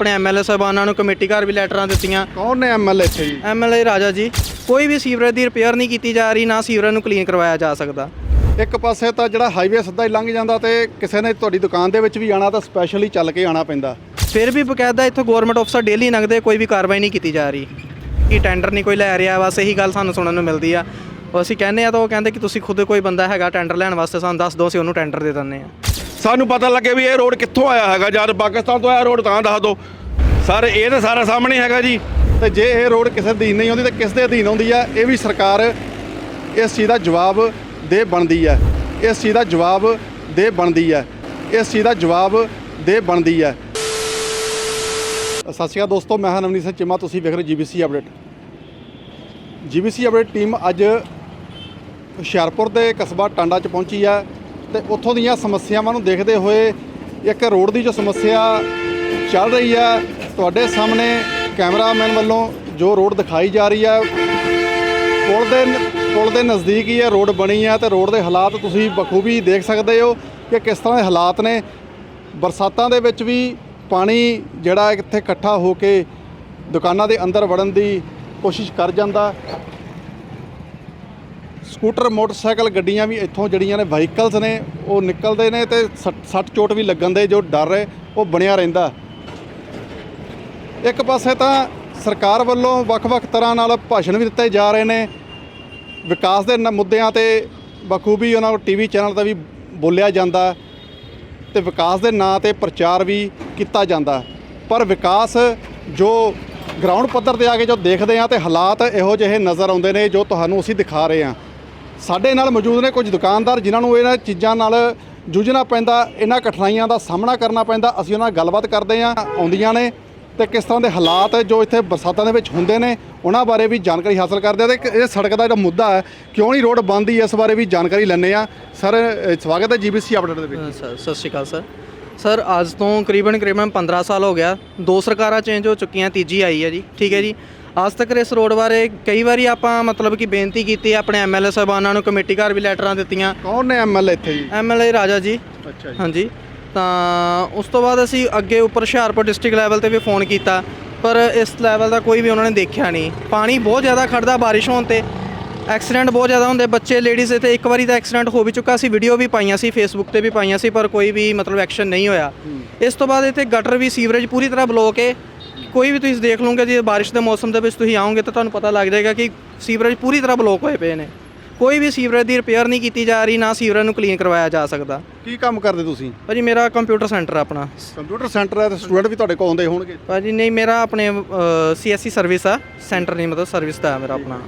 ਆਪਣੇ ਐਮਐਲਏ ਸਾਹਿਬਾਨਾਂ ਨੂੰ ਕਮੇਟੀ ਘਰ ਵੀ ਲੈਟਰਾਂ ਦਿੱਤੀਆਂ। ਕੌਣ ਨੇ ਐਮਐਲਏ ਇੱਥੇ ਜੀ? ਐਮਐਲਏ ਰਾਜਾ ਜੀ ਕੋਈ ਵੀ ਸੀਵਰੇਜ ਦੀ ਰਿਪੇਅਰ ਨਹੀਂ ਕੀਤੀ ਜਾ ਰਹੀ ਨਾ ਸੀਵਰੇਜ ਨੂੰ ਕਲੀਨ ਕਰਵਾਇਆ ਜਾ ਸਕਦਾ। ਇੱਕ ਪਾਸੇ ਤਾਂ ਜਿਹੜਾ ਹਾਈਵੇ ਸਿੱਧਾ ਹੀ ਲੰਘ ਜਾਂਦਾ ਤੇ ਕਿਸੇ ਨੇ ਤੁਹਾਡੀ ਦੁਕਾਨ ਦੇ ਵਿੱਚ ਵੀ ਆਣਾ ਤਾਂ ਸਪੈਸ਼ਲੀ ਚੱਲ ਕੇ ਆਣਾ ਪੈਂਦਾ। ਫਿਰ ਵੀ ਬਕਾਇਦਾ ਇੱਥੋਂ ਗਵਰਨਮੈਂਟ ਅਫਸਰ ਡੇਲੀ ਲੰਘਦੇ ਕੋਈ ਵੀ ਕਾਰਵਾਈ ਨਹੀਂ ਕੀਤੀ ਜਾ ਰਹੀ। ਕਿ ਟੈਂਡਰ ਨਹੀਂ ਕੋਈ ਲੈ ਰਿਹਾ ਬਸ ਇਹੀ ਗੱਲ ਸਾਨੂੰ ਸੁਣਨ ਨੂੰ ਮਿਲਦੀ ਆ। ਉਹ ਅਸੀਂ ਕਹਿੰਦੇ ਆ ਤਾਂ ਉਹ ਕਹਿੰਦੇ ਕਿ ਤੁਸੀਂ ਖੁਦ ਕੋਈ ਬੰਦਾ ਹੈਗਾ ਟੈਂਡਰ ਲੈਣ ਵਾਸਤੇ ਸਾਨੂੰ ਦੱਸ ਦਿਓ ਅਸੀਂ ਉਹਨੂੰ ਟੈਂਡਰ ਦੇ ਦਿੰਦੇ ਆ। ਸਾਨੂੰ ਪਤਾ ਲੱਗੇ ਵੀ ਇਹ ਰੋਡ ਕਿੱਥੋਂ ਆਇਆ ਹੈਗਾ, ਜਦ ਪਾਕਿਸਤਾਨ ਤੋਂ ਆਇਆ ਰੋਡ ਤਾਂ ਦੱਸ ਦਿਓ। ਸਰ, ਇਹ ਤਾਂ ਸਾਰਾ ਸਾਹਮਣੇ ਹੈਗਾ ਜੀ। ਤੇ ਜੇ ਇਹ ਰੋਡ ਕਿਸੇ ਅਧੀਨ ਨਹੀਂ ਆਉਂਦੀ, ਤਾਂ ਕਿਸ ਦੇ ਅਧੀਨ ਆਉਂਦੀ ਆ? ਇਹ ਵੀ ਸਰਕਾਰ ਇਸ ਚੀਜ਼ ਦਾ ਜਵਾਬ ਦੇ ਬਣਦੀ ਹੈ ਇਸ ਚੀਜ਼ ਦਾ ਜਵਾਬ ਦੇ ਬਣਦੀ ਹੈ ਇਸ ਚੀਜ਼ ਦਾ ਜਵਾਬ ਦੇ ਬਣਦੀ ਹੈ ਸਤਿ ਸ਼੍ਰੀ ਅਕਾਲ ਦੋਸਤੋ, ਮੈਂ ਹਾਂ ਨਵਨੀਤ ਸਿੰਘ ਚਿਮਾ, ਤੁਸੀਂ ਵੇਖ ਰਹੇ GBC update. GBC update team ਅੱਜ ਹੁਸ਼ਿਆਰਪੁਰ ਦੇ ਕਸਬਾ ਟਾਂਡਾ 'ਚ ਪਹੁੰਚੀ ਹੈ ਤੇ ਉੱਥੋਂ ਦੀਆਂ ਸਮੱਸਿਆਵਾਂ ਨੂੰ ਦੇਖਦੇ ਹੋਏ ਇੱਕ ਰੋਡ ਦੀ ਜੋ ਸਮੱਸਿਆ ਚੱਲ ਰਹੀ ਹੈ, ਤੁਹਾਡੇ ਸਾਹਮਣੇ ਕੈਮਰਾਮੈਨ ਵੱਲੋਂ ਜੋ ਰੋਡ ਦਿਖਾਈ ਜਾ ਰਹੀ ਹੈ, ਪੁਲ ਦੇ ਪੁਲ ਦੇ ਨਜ਼ਦੀਕ ਹੀ ਇਹ ਰੋਡ ਬਣੀ ਹੈ ਤੇ ਰੋਡ ਦੇ ਹਾਲਾਤ ਤੁਸੀਂ ਬਖੂਬੀ ਦੇਖ ਸਕਦੇ ਹੋ ਕਿ ਕਿਸ ਤਰ੍ਹਾਂ ਦੇ ਹਾਲਾਤ ਨੇ। ਬਰਸਾਤਾਂ ਦੇ ਵਿੱਚ ਵੀ ਪਾਣੀ ਜਿਹੜਾ ਇੱਥੇ ਇਕੱਠਾ ਹੋ ਕੇ ਦੁਕਾਨਾਂ ਦੇ ਅੰਦਰ ਵੜਨ ਦੀ ਕੋਸ਼ਿਸ਼ ਕਰ ਜਾਂਦਾ। ਸਕੂਟਰ, ਮੋਟਰਸਾਈਕਲ, ਗੱਡੀਆਂ ਵੀ ਇੱਥੋਂ ਜਿਹੜੀਆਂ ਨੇ ਵਹੀਕਲਸ ਨੇ, ਉਹ ਨਿਕਲਦੇ ਨੇ ਤੇ ਸੱਟ- ਸੱਟ ਚੋਟ ਵੀ ਲੱਗਣ ਦੇ, ਜੋ ਡਰ ਹੈ, ਉਹ ਬਣਿਆ ਰਹਿੰਦਾ। ਇੱਕ ਪਾਸੇ ਤਾਂ ਸਰਕਾਰ ਵੱਲੋਂ ਵੱਖ-ਵੱਖ ਤਰ੍ਹਾਂ ਨਾਲ ਭਾਸ਼ਣ ਵੀ ਦਿੱਤੇ ਜਾ ਰਹੇ ਨੇ। ਵਿਕਾਸ ਦੇ ਨ- ਮੁੱਦਿਆਂ ਤੇ ਬਖੂਬੀ ਉਹਨਾਂ ਨੂੰ ਟੀਵੀ ਚੈਨਲ ਤੇ ਵੀ ਬੋਲਿਆ ਜਾਂਦਾ ਤੇ ਵਿਕਾਸ ਦੇ ਨਾਂ ਤੇ ਪ੍ਰਚਾਰ ਵੀ ਕੀਤਾ ਜਾਂਦਾ। ਪਰ ਵਿਕਾਸ ਜੋ ਗਰਾਊਂਡ ਪੱਧਰ ਤੇ ਆ ਕੇ ਜੋ ਦੇਖਦੇ ਆ ਤੇ ਹਾਲਾਤ ਇਹੋ ਜਿਹੇ ਨਜ਼ਰ ਆਉਂਦੇ ਨੇ ਜੋ ਤੁਹਾਨੂੰ ਅਸੀਂ ਦਿਖਾ ਰਹੇ ਹਾਂ। ਸਾਡੇ ਨਾਲ ਮੌਜੂਦ ਨੇ ਕੁਝ ਦੁਕਾਨਦਾਰ ਜਿਨ੍ਹਾਂ ਨੂੰ ਇਹਨਾਂ ਚੀਜ਼ਾਂ ਨਾਲ ਜੂਝਣਾ ਪੈਂਦਾ, ਇਹਨਾਂ ਕਠਿਨਾਈਆਂ ਦਾ ਸਾਹਮਣਾ ਕਰਨਾ ਪੈਂਦਾ। ਅਸੀਂ ਉਹਨਾਂ ਨਾਲ ਗੱਲਬਾਤ ਕਰਦੇ ਹਾਂ, ਆਉਂਦੀਆਂ ਨੇ ਤੇ ਕਿਸ ਤਰ੍ਹਾਂ ਦੇ ਹਾਲਾਤ ਜੋ ਇੱਥੇ ਬਰਸਾਤਾਂ ਦੇ ਵਿੱਚ ਹੁੰਦੇ ਨੇ, ਉਹਨਾਂ ਬਾਰੇ ਵੀ ਜਾਣਕਾਰੀ ਹਾਸਲ ਕਰਦੇ ਆ ਤੇ ਇੱਕ ਇਹ ਸੜਕ ਦਾ ਜਿਹੜਾ ਮੁੱਦਾ ਹੈ, ਕਿਉਂ ਨਹੀਂ ਰੋਡ ਬਣਦੀ ਇਸ ਬਾਰੇ ਵੀ ਜਾਣਕਾਰੀ ਲੈਣੇ ਆ ਸਰ ਸਵਾਗਤ ਹੈ ਜੀਬੀਸੀ ਅਪਡੇਟ ਦੇ ਵਿੱਚ। ਸਰ, ਸਤਿ ਸ਼੍ਰੀ ਅਕਾਲ, ਸਰ। ਸਰ, ਅੱਜ ਤੋਂ ਕਰੀਬਨ ਕਰੀਬਨ 15 ਸਾਲ ਹੋ ਗਿਆ। ਦੋ ਸਰਕਾਰਾਂ ਚੇਂਜ ਹੋ ਚੁੱਕੀਆਂ, ਤੀਜੀ ਆਈ ਹੈ ਜੀ, ਠੀਕ ਹੈ ਜੀ। ਅੱਜ ਤੱਕ ਇਸ ਰੋਡ ਬਾਰੇ ਕਈ ਵਾਰੀ ਆਪਾਂ ਮਤਲਬ ਕਿ ਬੇਨਤੀ ਕੀਤੀ ਆਪਣੇ ਐਮਐਲਏ ਸਾਹਿਬਾਨਾਂ ਨੂੰ ਕਮੇਟੀ ਘਰ ਵੀ ਲੈਟਰਾਂ ਦਿੱਤੀਆਂ। ਕੌਣ ਨੇ ਐਮਐਲਏ ਇੱਥੇ ਜੀ? ਐਮਐਲਏ ਰਾਜਾ ਜੀ। ਅੱਛਾ ਹਾਂਜੀ। ਤਾਂ ਉਸ ਤੋਂ ਬਾਅਦ ਅਸੀਂ ਅੱਗੇ ਉੱਪਰ ਹੁਸ਼ਿਆਰਪੁਰ ਡਿਸਟ੍ਰਿਕਟ ਲੈਵਲ ਤੇ ਵੀ ਫੋਨ ਕੀਤਾ ਪਰ ਇਸ ਲੈਵਲ ਦਾ ਕੋਈ ਵੀ ਉਹਨਾਂ ਨੇ ਦੇਖਿਆ ਨਹੀਂ। ਪਾਣੀ ਬਹੁਤ ਜ਼ਿਆਦਾ ਖੜਦਾ ਬਾਰਿਸ਼ ਹੋਣ ਤੇ ਐਕਸੀਡੈਂਟ ਬਹੁਤ ਜ਼ਿਆਦਾ ਹੁੰਦੇ ਬੱਚੇ ਲੇਡੀਜ਼ ਤੇ ਇੱਕ ਵਾਰੀ ਤਾਂ ਐਕਸੀਡੈਂਟ ਹੋ ਵੀ ਚੁੱਕਾ ਸੀ ਵੀਡੀਓ ਵੀ ਪਾਈਆਂ ਸੀ ਫੇਸਬੁੱਕ ਤੇ ਵੀ ਪਾਈਆਂ ਸੀ ਪਰ ਕੋਈ ਵੀ ਮਤਲਬ ਐਕਸ਼ਨ ਨਹੀਂ ਹੋਇਆ। ਇਸ ਤੋਂ ਬਾਅਦ ਇੱਥੇ ਗਟਰ ਵੀ ਸੀਵਰੇਜ ਪੂਰੀ ਤਰ੍ਹਾਂ ਬਲੌਕ ਹੈ ਕੋਈ ਵੀ ਤੁਸੀਂ ਦੇਖ ਲਓਗੇ ਜੇ ਬਾਰਿਸ਼ ਦੇ ਮੌਸਮ ਦੇ ਵਿੱਚ ਤੁਸੀਂ ਆਓਗੇ ਤਾਂ ਤੁਹਾਨੂੰ ਪਤਾ ਲੱਗ ਜਾਏਗਾ ਕਿ ਸੀਵਰੇਜ ਪੂਰੀ ਤਰ੍ਹਾਂ ਬਲੌਕ ਹੋਏ ਪਏ ਨੇ। ਕੋਈ ਵੀ ਸੀਵਰੇਜ ਦੀ ਰਿਪੇਅਰ ਨਹੀਂ ਕੀਤੀ ਜਾ ਰਹੀ ਨਾ ਸੀਵਰੇਜ ਨੂੰ ਕਲੀਨ ਕਰਵਾਇਆ ਜਾ ਸਕਦਾ। ਕੀ ਕੰਮ ਕਰਦੇ ਤੁਸੀਂ? ਭਾਜੀ ਮੇਰਾ ਕੰਪਿਊਟਰ ਸੈਂਟਰ ਆ ਆਪਣਾ। ਕੰਪਿਊਟਰ ਸੈਂਟਰ ਹੈ ਤੇ ਸਟੂਡੈਂਟ ਵੀ ਤੁਹਾਡੇ ਕੋਲ ਆਉਂਦੇ ਹੋਣਗੇ? ਭਾਜੀ ਨਹੀਂ ਮੇਰਾ ਆਪਣੇ ਸੀਐਸਸੀ ਸਰਵਿਸ ਆ। ਸੈਂਟਰ ਨਹੀਂ ਮਤਲਬ ਸਰਵਿਸ ਦਾ ਹੈ ਮੇਰਾ ਆਪਣਾ।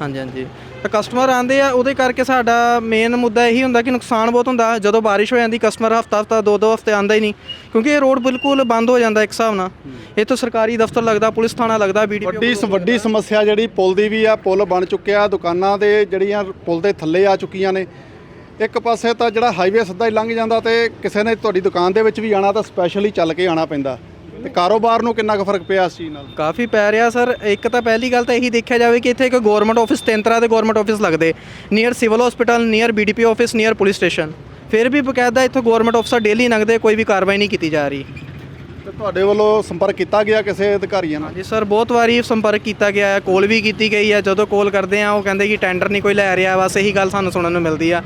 ਹਾਂਜੀ ਹਾਂਜੀ। ਤਾਂ ਕਸਟਮਰ ਆਂਦੇ ਆ ਉਹਦੇ ਕਰਕੇ ਸਾਡਾ ਮੇਨ ਮੁੱਦਾ ਇਹੀ ਹੁੰਦਾ ਕਿ ਨੁਕਸਾਨ ਬਹੁਤ ਹੁੰਦਾ। ਜਦੋਂ ਬਾਰਿਸ਼ ਹੋ ਜਾਂਦੀ ਕਸਟਮਰ ਹਫਤਾ ਹਫਤਾ ਦੋ ਦੋ ਹਫ਼ਤੇ ਆਂਦਾ ਹੀ ਨਹੀਂ। ਕਿਉਂਕਿ ਇਹ ਰੋਡ ਬਿਲਕੁਲ ਬੰਦ ਹੋ ਜਾਂਦਾ ਇੱਕ ਹਿਸਾਬ ਨਾਲ। ਇੱਥੋਂ ਸਰਕਾਰੀ ਦਫ਼ਤਰ ਲੱਗਦਾ ਪੁਲਿਸ ਥਾਣਾ ਲੱਗਦਾ ਬੀਡੀਪੀ ਵੱਡੀ ਵੱਡੀ ਸਮੱਸਿਆ ਜਿਹੜੀ ਪੁਲ ਦੀ ਵੀ ਆ ਪੁਲ ਬਣ ਚੁੱਕਿਆ ਦੁਕਾਨਾਂ ਦੇ ਜਿਹੜੀਆਂ ਪੁਲ ਦੇ ਥੱਲੇ ਆ ਚੁੱਕੀਆਂ ਨੇ। ਇੱਕ ਪਾਸੇ ਤਾਂ ਜਿਹੜਾ ਹਾਈਵੇ ਸਿੱਧਾ ਹੀ ਲੰਘ ਜਾਂਦਾ ਤੇ ਕਿਸੇ ਨੇ ਤੁਹਾਡੀ ਦੁਕਾਨ ਦੇ ਵਿੱਚ ਵੀ ਆਣਾ ਤਾਂ ਸਪੈਸ਼ਲੀ ਚੱਲ ਕੇ ਆਣਾ ਪੈਂਦਾ। ਤੇ ਕਾਰੋਬਾਰ ਨੂੰ ਕਿੰਨਾ ਕੁ ਫ਼ਰਕ ਪਿਆ ਇਸ ਚੀਜ਼ ਨਾਲ? ਕਾਫੀ ਪੈ ਰਿਹਾ ਸਰ। ਇੱਕ ਤਾਂ ਪਹਿਲੀ ਗੱਲ ਤਾਂ ਇਹੀ ਦੇਖਿਆ ਜਾਵੇ ਕਿ ਇੱਥੇ ਇੱਕ ਗਵਰਨਮੈਂਟ ਆਫਿਸ ਤਿੰਨ ਤਰ੍ਹਾਂ ਦੇ ਗਵਰਨਮੈਂਟ ਆਫਿਸ ਲੱਗਦੇ। Near civil hospital near BDP office near police station ਫਿਰ ਵੀ ਬਕਾਇਦਾ ਇੱਥੋਂ ਗਵਰਨਮੈਂਟ ਅਫਸਰ ਡੇਲੀ ਲੰਘਦੇ ਕੋਈ ਵੀ ਕਾਰਵਾਈ ਨਹੀਂ ਕੀਤੀ ਜਾ ਰਹੀ। ਤੇ ਤੁਹਾਡੇ ਵੱਲੋਂ ਸੰਪਰਕ ਕੀਤਾ ਗਿਆ ਕਿਸੇ ਅਧਿਕਾਰੀਆਂ ਨਾਲ? ਹਾਂਜੀ ਸਰ ਬਹੁਤ ਵਾਰੀ ਸੰਪਰਕ ਕੀਤਾ ਗਿਆ ਹੈ ਕੋਲ ਵੀ ਕੀਤੀ ਗਈ ਹੈ। ਜਦੋਂ ਕੋਲ ਕਰਦੇ ਆ ਉਹ ਕਹਿੰਦੇ ਕਿ ਟੈਂਡਰ ਨਹੀਂ ਕੋਈ ਲੈ ਰਿਹਾ ਬਸ ਇਹੀ ਗੱਲ ਸਾਨੂੰ ਸੁਣਨ ਨੂੰ ਮਿਲਦੀ ਆ।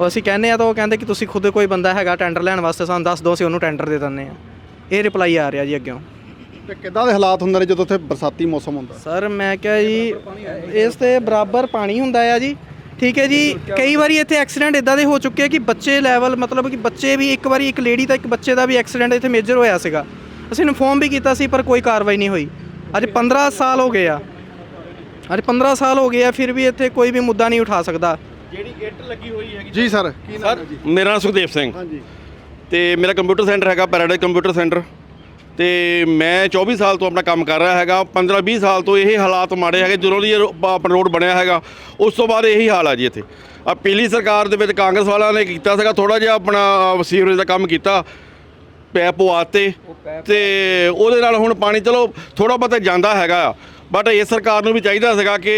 ਉਹ ਅਸੀਂ ਕਹਿੰਦੇ ਆ ਤਾਂ ਉਹ ਕਹਿੰਦੇ ਕਿ ਤੁਸੀਂ ਖੁਦ ਕੋਈ ਬੰਦਾ ਹੈਗਾ ਟੈਂਡਰ ਲੈਣ ਵਾਸਤੇ ਸਾਨੂੰ ਦੱਸ ਦਿਓ ਅਸੀਂ ਉਹਨੂੰ ਟੈਂਡਰ ਦੇ ਦਿੰਦੇ ਆ ਇਹ ਰਿਪਲਾਈ ਆ ਰਿਹਾ ਜੀ ਅੱਗਿਓਂ। ਤੇ ਕਿੱਦਾਂ ਦੇ ਹਾਲਾਤ ਹੁੰਦੇ ਨੇ ਜਦੋਂ ਉੱਥੇ ਬਰਸਾਤੀ ਮੌਸਮ ਹੁੰਦਾ? ਸਰ ਮੈਂ ਕਿਹਾ ਜੀ ਇਸ ਤੇ ਬਰਾਬਰ ਪਾਣੀ ਹੁੰਦਾ ਆ ਜੀ। ਠੀਕ ਹੈ ਜੀ ਕਈ ਵਾਰੀ ਇੱਥੇ ਐਕਸੀਡੈਂਟ ਇਦਾਂ ਦੇ ਹੋ ਚੁੱਕੇ ਆ ਕਿ ਬੱਚੇ ਲੈਵਲ ਮਤਲਬ ਕਿ ਬੱਚੇ ਵੀ ਇੱਕ ਵਾਰੀ ਇੱਕ ਲੇਡੀ ਦਾ ਇੱਕ ਬੱਚੇ ਦਾ ਵੀ ਐਕਸੀਡੈਂਟ ਇੱਥੇ ਮੇਜਰ ਹੋਇਆ ਸੀਗਾ। ਅਸੀਂ ਇਨਫੋਰਮ ਵੀ ਕੀਤਾ ਸੀ ਪਰ ਕੋਈ ਕਾਰਵਾਈ ਨਹੀਂ ਹੋਈ। ਅੱਜ 15 ਸਾਲ ਹੋ ਗਏ ਆ। ਅੱਜ 15 ਸਾਲ ਹੋ ਗਏ ਆ ਫਿਰ ਵੀ ਇੱਥੇ ਕੋਈ ਵੀ ਮੁੱਦਾ ਨਹੀਂ ਉਠਾ ਸਕਦਾ। ਜਿਹੜੀ ਇੱਟ ਲੱਗੀ ਹੋਈ ਹੈਗੀ ਜੀ ਸਰ। ਕੀ ਨਾਮ ਸਰ ਹੈ ਜੀ? ਮੇਰਾ ਨਾਮ ਸੁਖਦੇਵ ਸਿੰਘ। ਹਾਂਜੀ। ਤੇ ਮੇਰਾ ਕੰਪਿਊਟਰ ਸੈਂਟਰ ਹੈਗਾ ਪੈਰਾਡਾਈਜ਼ ਕੰਪਿਊਟਰ ਸੈਂਟਰ ਤੇ ਮੈਂ 24 ਸਾਲ ਤੋਂ ਆਪਣਾ ਕੰਮ ਕਰ ਰਿਹਾ ਹੈਗਾ 15 20 ਸਾਲ ਤੋਂ ਇਹ ਹਾਲਾਤ ਮਾੜੇ ਹੈਗੇ, ਜਦੋਂ ਦੀ ਆਪਣਾ ਰੋਡ ਬਣਿਆ ਹੈਗਾ, ਉਸ ਤੋਂ ਬਾਅਦ ਇਹੀ ਹਾਲ ਆ ਜੀ ਇੱਥੇ। ਆ ਪਿਛਲੀ ਸਰਕਾਰ ਦੇ ਵਿੱਚ ਕਾਂਗਰਸ ਵਾਲਿਆਂ ਨੇ ਕੀਤਾ ਸੀਗਾ ਥੋੜਾ ਜਿਹਾ ਆਪਣਾ ਸੀਵਰੇਜ ਦਾ ਕੰਮ ਕੀਤਾ, ਪੈਪ ਪਵਾਤੇ, ਤੇ ਉਹਦੇ ਨਾਲ ਹੁਣ ਪਾਣੀ, ਚਲੋ ਥੋੜਾ ਬਹੁਤਾ ਜਾਂਦਾ ਹੈਗਾ ਬਟ ਇਹ ਸਰਕਾਰ ਨੂੰ ਵੀ ਚਾਹੀਦਾ ਸੀਗਾ ਕਿ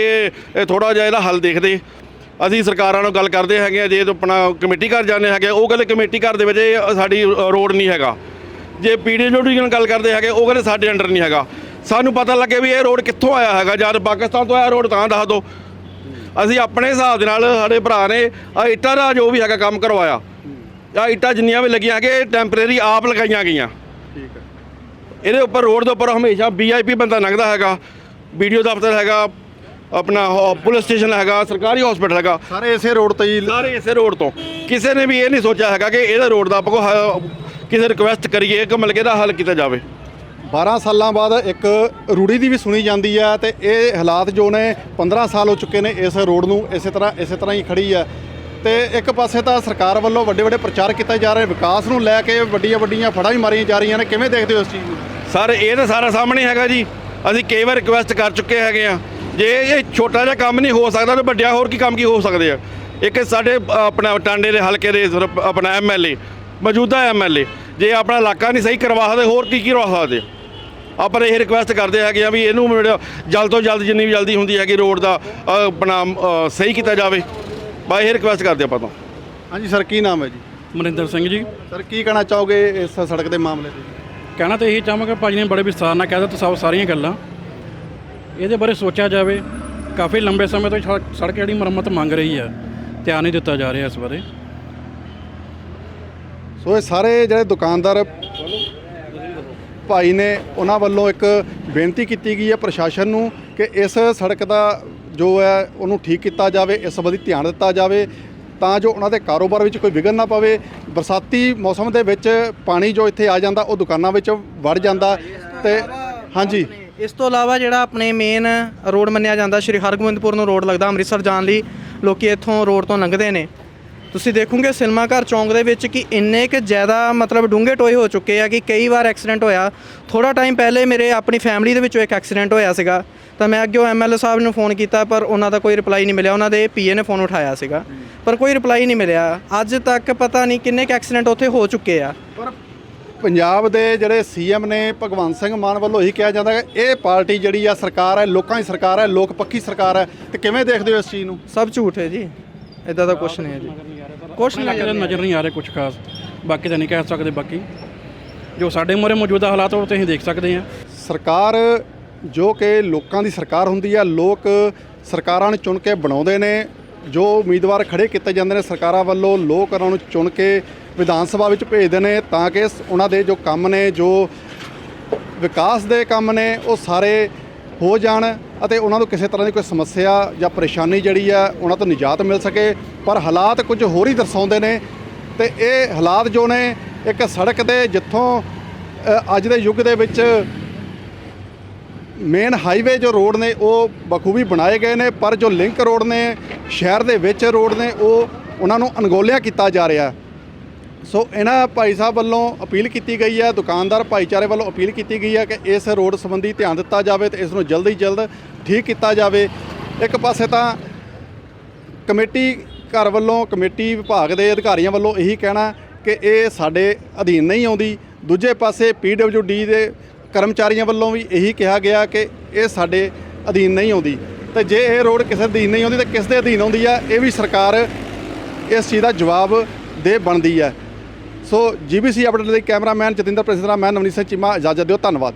ਇਹ ਥੋੜਾ ਜਿਹਾ ਇਹਦਾ ਹੱਲ ਦੇਖਦੇ। ਅਸੀਂ ਸਰਕਾਰਾਂ ਨਾਲ ਗੱਲ ਕਰਦੇ ਹੈਗੇ ਆ ਜੇ ਆਪਣਾ ਕਮੇਟੀ ਘਰ ਜਾਂਦੇ ਹੈਗੇ ਉਹ ਕਹਿੰਦੇ ਕਮੇਟੀ ਘਰ ਦੇ ਵਿੱਚ ਇਹ ਸਾਡੀ ਰੋਡ ਨਹੀਂ ਹੈਗਾ। ਜੇ ਪੀਡੀਓਡੀ ਨਾਲ ਗੱਲ ਕਰਦੇ ਹੈਗੇ ਉਹ ਕਹਿੰਦੇ ਸਾਡੇ ਅੰਡਰ ਨਹੀਂ ਹੈਗਾ। ਸਾਨੂੰ ਪਤਾ ਲੱਗੇ ਵੀ ਇਹ ਰੋਡ ਕਿੱਥੋਂ ਆਇਆ ਹੈਗਾ ਜਦ ਪਾਕਿਸਤਾਨ ਤੋਂ ਆਇਆ ਰੋਡ ਤਾਂ ਦੱਸ ਦਿਓ ਅਸੀਂ ਆਪਣੇ ਹਿਸਾਬ ਦੇ ਨਾਲ ਸਾਡੇ ਭਰਾ ਨੇ ਆ ਇੱਟਾਂ ਦਾ ਜੋ ਵੀ ਹੈਗਾ ਕੰਮ ਕਰਵਾਇਆ। ਆ ਇੱਟਾਂ ਜਿੰਨੀਆਂ ਵੀ ਲੱਗੀਆਂ ਹੈਗੇ ਟੈਂਪਰੇਰੀ ਆਪ ਲਗਾਈਆਂ ਗਈਆਂ। ਠੀਕ ਹੈ। ਇਹਦੇ ਉੱਪਰ ਰੋਡ ਦੇ ਉੱਪਰ ਹਮੇਸ਼ਾ ਵੀਆਈਪੀ ਬੰਦਾ ਲੰਘਦਾ ਹੈਗਾ। ਵੀਡੀਓ ਦਫ਼ਤਰ ਹੈਗਾ ਆਪਣਾ ਹੋ- ਪੁਲਿਸ ਸਟੇਸ਼ਨ ਹੈਗਾ ਸਰਕਾਰੀ ਹਸਪੀਟਲ ਹੈਗਾ। ਸਾਰੇ ਇਸੇ ਰੋਡ ਤੇ ਹੀ ਸਾਰੇ ਇਸੇ ਰੋਡ ਤੋਂ। ਕਿਸੇ ਨੇ ਵੀ ਇਹ ਨਹੀਂ ਸੋਚਿਆ ਹੈਗਾ ਕਿ ਇਹਦਾ ਰੋਡ ਦਾ ਆਪਾਂ ਕੋਈ ਹ- ਕਿਸੇ ਰਿਕੁਐਸਟ ਕਰੀਏ ਕਿ ਮਤਲਬ ਕਿ ਇਹਦਾ ਹੱਲ ਕੀਤਾ ਜਾਵੇ। 12 ਸਾਲਾਂ ਬਾਅਦ ਇੱਕ ਰੂੜੀ ਦੀ ਵੀ ਸੁਣੀ ਜਾਂਦੀ ਹੈ ਤੇ ਇਹ ਹਾਲਾਤ ਜੋ ਨੇ 15 ਸਾਲ ਹੋ ਚੁੱਕੇ ਨੇ ਇਸ ਰੋਡ ਨੂੰ ਇਸੇ ਤਰ੍ਹਾਂ ਇਸੇ ਤਰ੍ਹਾਂ ਹੀ ਖੜੀ ਹੈ ਤੇ ਇੱਕ ਪਾਸੇ ਤਾਂ ਸਰਕਾਰ ਵੱਲੋਂ ਵੱਡੇ ਵੱਡੇ ਪ੍ਰਚਾਰ ਕੀਤੇ ਜਾ ਰਹੇ ਵਿਕਾਸ ਨੂੰ ਲੈ ਕੇ ਵੱਡੀਆਂ ਵੱਡੀਆਂ ਫੜਾਂ ਵੀ ਮਾਰੀਆਂ ਜਾ ਰਹੀਆਂ ਨੇ। ਕਿਵੇਂ ਦੇਖਦੇ ਹੋ ਇਸ ਚੀਜ਼ ਨੂੰ? ਸਰ ਇਹ ਤਾਂ ਸਾਰਾ ਸਾਹਮਣੇ ਹੈਗਾ ਜੀ। ਅਸੀਂ ਕਈ ਵਾਰ ਰਿਕੁਐਸਟ ਕਰ ਚੁੱਕੇ ਹੈਗੇ ਆ। ਜੇ ਇਹ ਛੋਟਾ ਜਿਹਾ ਕੰਮ ਨਹੀਂ ਹੋ ਸਕਦਾ ਤਾਂ ਵੱਡਿਆ ਹੋਰ ਕੀ ਕੰਮ ਕੀ ਹੋ ਸਕਦੇ ਆ? ਇੱਕ ਸਾਡੇ ਆਪਣਾ ਟਾਂਡੇ ਦੇ ਹਲਕੇ ਦੇ ਆਪਣਾ ਐਮਐਲਏ ਮੌਜੂਦਾ ਐਮਐਲਏ ਜੇ ਆਪਣਾ ਇਲਾਕਾ ਨਹੀਂ ਸਹੀ ਕਰਵਾ ਸਕਦੇ ਹੋਰ ਕੀ ਕੀ ਕਰਵਾ ਸਕਦੇ ਆਪਾਂ ਇਹ ਰਿਕੁਐਸਟ ਕਰਦੇ ਹੈਗੇ ਆ ਵੀ ਇਹਨੂੰ ਜਿਹੜਾ ਜਲਦ ਤੋਂ ਜਲਦ ਜਿੰਨੀ ਵੀ ਜਲਦੀ ਹੁੰਦੀ ਹੈਗੀ ਰੋਡ ਦਾ ਆਪਣਾ ਸਹੀ ਕੀਤਾ ਜਾਵੇ। ਬਾ ਇਹ ਰਿਕੁਐਸਟ ਕਰਦੇ ਆਪਾਂ ਤਾਂ। ਹਾਂਜੀ ਸਰ ਕੀ ਨਾਮ ਹੈ ਜੀ? ਮਨਿੰਦਰ ਸਿੰਘ ਜੀ। ਸਰ ਕੀ ਕਹਿਣਾ ਚਾਹੋਗੇ ਇਸ ਸੜਕ ਦੇ ਮਾਮਲੇ ਤੇ? ਕਹਿਣਾ ਤਾਂ ਇਹੀ ਚਾਹਾਂਗਾ ਭਾਜੀ ਨੇ ਬੜੇ ਵਿਸਥਾਰ ਨਾਲ ਕਹਿ ਦਿੱਤਾ ਸਭ ਸਾਰੀਆਂ ਗੱਲਾਂ। ਇਹਦੇ ਬਾਰੇ ਸੋਚਿਆ ਜਾਵੇ, ਕਾਫੀ ਲੰਬੇ ਸਮੇਂ ਤੋਂ ਸੜਕ- ਜਿਹੜੀ ਮੁਰੰਮਤ ਮੰਗ ਰਹੀ ਹੈ ਧਿਆਨ ਨਹੀਂ ਦਿੱਤਾ ਜਾ ਰਿਹਾ ਇਸ ਬਾਰੇ। ਸੋ ਇਹ ਸਾਰੇ ਜਿਹੜੇ ਦੁਕਾਨਦਾਰ ਭਾਈ ਨੇ, ਉਹਨਾਂ ਵੱਲੋਂ ਇੱਕ ਬੇਨਤੀ ਕੀਤੀ ਗਈ ਹੈ ਪ੍ਰਸ਼ਾਸਨ ਨੂੰ ਕਿ ਇਸ ਸੜਕ ਦਾ ਜੋ ਹੈ, ਉਹਨੂੰ ਠੀਕ ਕੀਤਾ ਜਾਵੇ, ਇਸ ਸੰਬੰਧੀ ਧਿਆਨ ਦਿੱਤਾ ਜਾਵੇ, ਤਾਂ ਜੋ ਉਹਨਾਂ ਦੇ ਕਾਰੋਬਾਰ ਵਿੱਚ ਕੋਈ ਵਿਘਨ ਨਾ ਪਵੇ। ਬਰਸਾਤੀ ਮੌਸਮ ਦੇ ਵਿੱਚ ਪਾਣੀ ਜੋ ਇੱਥੇ ਆ ਜਾਂਦਾ, ਉਹ ਦੁਕਾਨਾਂ ਵਿੱਚ ਵੜ ਜਾਂਦਾ ਤੇ ਹਾਂਜੀ। ਇਸ ਤੋਂ ਇਲਾਵਾ ਜਿਹੜਾ ਆਪਣੇ ਮੇਨ ਰੋਡ ਮੰਨਿਆ ਜਾਂਦਾ, ਸ਼੍ਰੀ ਹਰਗੋਬਿੰਦਪੁਰ ਨੂੰ ਰੋਡ ਲੱਗਦਾ ਅੰਮ੍ਰਿਤਸਰ ਜਾਣ ਲਈ, ਲੋਕੀ ਇੱਥੋਂ ਰੋਡ ਤੋਂ ਲੰਘਦੇ ਨੇ। ਤੁਸੀਂ ਦੇਖੋਗੇ ਸਿਨੇਮਾ ਘਰ ਚੌਂਕ ਦੇ ਵਿੱਚ ਕਿ ਇੰਨੇ ਕਿ ਜ਼ਿਆਦਾ ਮਤਲਬ ਡੂੰਘੇ ਟੋਏ ਹੋ ਚੁੱਕੇ ਆ ਕਿ ਕਈ ਵਾਰ ਐਕਸੀਡੈਂਟ ਹੋਇਆ। ਥੋੜਾ ਟਾਈਮ ਪਹਿਲੇ ਮੇਰੇ ਆਪਣੀ ਫੈਮਿਲੀ ਦੇ ਵਿੱਚੋਂ ਇੱਕ ਐਕਸੀਡੈਂਟ ਹੋਇਆ ਸੀਗਾ। ਤਾਂ ਮੈਂ ਅੱਗੇ ਐਮਐਲਏ ਸਾਹਿਬ ਨੂੰ ਫੋਨ ਕੀਤਾ, ਪਰ ਉਹਨਾਂ ਦਾ ਕੋਈ ਰਿਪਲਾਈ ਨਹੀਂ ਮਿਲਿਆ। ਉਹਨਾਂ ਦੇ ਪੀਏ ਨੇ ਫੋਨ ਉਠਾਇਆ ਸੀਗਾ। ਪਰ ਕੋਈ ਰਿਪਲਾਈ ਨਹੀਂ ਮਿਲਿਆ। ਅੱਜ ਤੱਕ ਪਤਾ ਨਹੀਂ ਕਿੰਨੇ ਕੁ ਐਕਸੀਡੈਂਟ ਉੱਥੇ ਹੋ ਚੁੱਕੇ ਆ। ਪਰ ਪੰਜਾਬ ਦੇ ਜਿਹੜੇ ਸੀਐਮ ਨੇ ਭਗਵੰਤ ਸਿੰਘ ਮਾਨ ਵੱਲੋਂ ਇਹੀ ਕਿਹਾ ਜਾਂਦਾ ਹੈ ਇਹ ਪਾਰਟੀ ਜਿਹੜੀ ਆ ਸਰਕਾਰ ਹੈ ਲੋਕਾਂ ਦੀ ਸਰਕਾਰ ਹੈ ਲੋਕ ਪੱਖੀ ਸਰਕਾਰ ਹੈ। ਤੇ ਕਿਵੇਂ ਦੇਖਦੇ ਹੋ ਇਸ ਚੀਜ਼ ਨੂੰ? ਸਭ ਝੂਠ ਹੈ ਜੀ। ਇਦਾਂ ਦਾ ਕੁਝ ਨਹੀਂ ਹੈ ਜੀ। ਕੁਛ ਨਹੀਂ ਨਜ਼ਰ ਨਹੀਂ ਆ ਰਿਹਾ ਕੁਝ ਖਾਸ। ਬਾਕੀ ਤਾਂ ਨਹੀਂ ਕਹਿ ਸਕਦੇ ਬਾਕੀ। ਜੋ ਸਾਡੇ ਮੂਹਰੇ ਮੌਜੂਦਾ ਹਾਲਾਤ ਉਹ ਤੇ ਅਸੀਂ ਦੇਖ ਸਕਦੇ ਹਾਂ ਸਰਕਾਰ ਜੋ ਕਿ ਲੋਕਾਂ ਦੀ ਸਰਕਾਰ ਹੁੰਦੀ ਹੈ ਲੋਕ ਸਰਕਾਰਾਂ ਨੂੰ ਚੁਣ ਕੇ ਬਣਾਉਂਦੇ ਨੇ। ਜੋ ਉਮੀਦਵਾਰ ਖੜੇ ਕੀਤੇ ਜਾਂਦੇ ਨੇ ਸਰਕਾਰਾਂ ਵੱਲੋਂ ਲੋਕ ਉਹਨਾਂ ਨੂੰ ਚੁਣ ਕੇ ਵਿਧਾਨ ਸਭਾ ਵਿੱਚ ਭੇਜਦੇ ਨੇ ਤਾਂ ਕਿ ਉਹਨਾਂ ਦੇ ਜੋ ਕੰਮ ਨੇ, ਜੋ ਵਿਕਾਸ ਦੇ ਕੰਮ ਨੇ, ਉਹ ਸਾਰੇ ਹੋ ਜਾਣ ਅਤੇ ਉਹਨਾਂ ਨੂੰ ਕਿਸੇ ਤਰ੍ਹਾਂ ਦੀ ਕੋਈ ਸਮੱਸਿਆ ਜਾਂ ਪਰੇਸ਼ਾਨੀ ਜਿਹੜੀ ਆ, ਉਹਨਾਂ ਤੋਂ ਨਿਜਾਤ ਮਿਲ ਸਕੇ। ਪਰ ਹਾਲਾਤ ਕੁਝ ਹੋਰ ਹੀ ਦਰਸਾਉਂਦੇ ਨੇ ਤੇ ਇਹ ਹਾਲਾਤ ਜੋ ਨੇ, ਇੱਕ ਸੜਕ ਦੇ ਜਿੱਥੋਂ ਅੱਜ ਦੇ ਯੁੱਗ ਦੇ ਵਿੱਚ ਮੇਨ ਹਾਈਵੇ ਜੋ ਰੋਡ ਨੇ, ਉਹ ਬਖੂਬੀ ਬਣਾਏ ਗਏ ਨੇ, ਪਰ ਜੋ ਲਿੰਕ ਰੋਡ ਨੇ, ਸ਼ਹਿਰ ਦੇ ਵਿੱਚ ਰੋਡ ਨੇ, ਉਹ ਉਹਨਾਂ ਨੂੰ ਅਣਗੋਲਿਆ ਕੀਤਾ ਜਾ ਰਿਹਾ। ਸੋ ਇਹਨਾਂ ਭਾਈ ਸਾਹਿਬ ਵੱਲੋਂ ਅਪੀਲ ਕੀਤੀ ਗਈ ਹੈ, ਦੁਕਾਨਦਾਰ ਭਾਈਚਾਰੇ ਵੱਲੋਂ ਅਪੀਲ ਕੀਤੀ ਗਈ ਹੈ ਕਿ ਇਸ ਰੋਡ ਸੰਬੰਧੀ ਧਿਆਨ ਦਿੱਤਾ ਜਾਵੇ ਤੇ ਇਸ ਨੂੰ ਜਲਦੀ ਜਲਦ ਠੀਕ ਕੀਤਾ ਜਾਵੇ। ਇੱਕ ਪਾਸੇ ਤਾਂ ਕਮੇਟੀ ਘਰ ਵੱਲੋਂ, ਕਮੇਟੀ ਵਿਭਾਗ ਦੇ ਅਧਿਕਾਰੀਆਂ ਵੱਲੋਂ ਇਹੀ ਕਹਿਣਾ ਕਿ ਇਹ ਸਾਡੇ ਅਧੀਨ ਨਹੀਂ ਆਉਂਦੀ। ਦੂਜੇ ਪਾਸੇ ਡੀ ਦੇ ਕਰਮਚਾਰੀਆਂ ਵੱਲੋਂ ਵੀ ਇਹੀ ਕਿਹਾ ਗਿਆ ਕਿ ਇਹ ਸਾਡੇ ਅਧੀਨ ਨਹੀਂ ਆਉਂਦੀ। ਤੇ ਜੇ ਇਹ ਰੋਡ ਕਿਸੇ ਅਧੀਨ ਨਹੀਂ ਆਉਂਦੀ, ਤਾਂ ਕਿਸ ਦੇ ਅਧੀਨ ਆਉਂਦੀ ਹੈ, ਇਹ ਵੀ ਸਰਕਾਰ ਇਸ ਚੀਜ਼ ਦਾ ਜਵਾਬ ਦੇ ਬਣਦੀ ਹੈ। ਸੋ ਜੀਬੀਸੀ ਅਪਡੇਟ ਲਈ ਕੈਮਰਾਮੈਨ ਜਤਿੰਦਰ ਪ੍ਰਸਿੱਧਰਾ ਮੈਂ ਨਵਨੀਤ ਸਿੰਘ ਚੀਮਾ ਇਜਾਜ਼ਤ ਦਿਓ ਧੰਨਵਾਦ